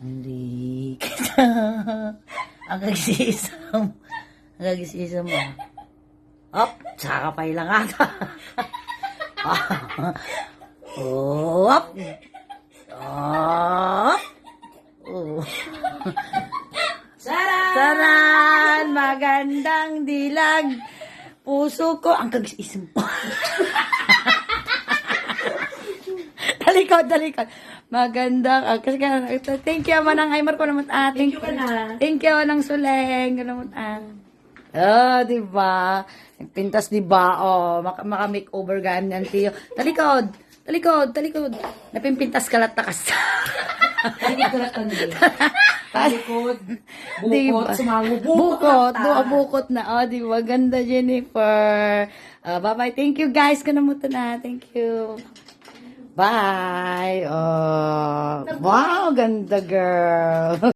Hindi kita. Ang kagsisa mo. Ang kagsisa mo. Up, tsaka pa ilang ata. Up. Up. Oh. Saran! Magandang dilag. Puso ko. Ang kagising mo. talikod, talikod. Magandang, ah, kasi ka, thank you, manang Aymar ko naman, ah, thank, you na. Thank you, nang suleng, naman, ah. Oh, di ba? Nagpintas, di ba? Oh, maka, maka makeover ganyan, tiyo. Talikod, talikod, talikod. Napimpintas ka lang takas. Na. Talikod, bukot, ba? sumango, Bukot, bukot. bu- bukot na. Oh, di ba? Ganda, Jennifer. Ah, bye-bye. Thank you, guys. Kanamuto na. Thank you. Bye. Oh, wow, ganda, girl.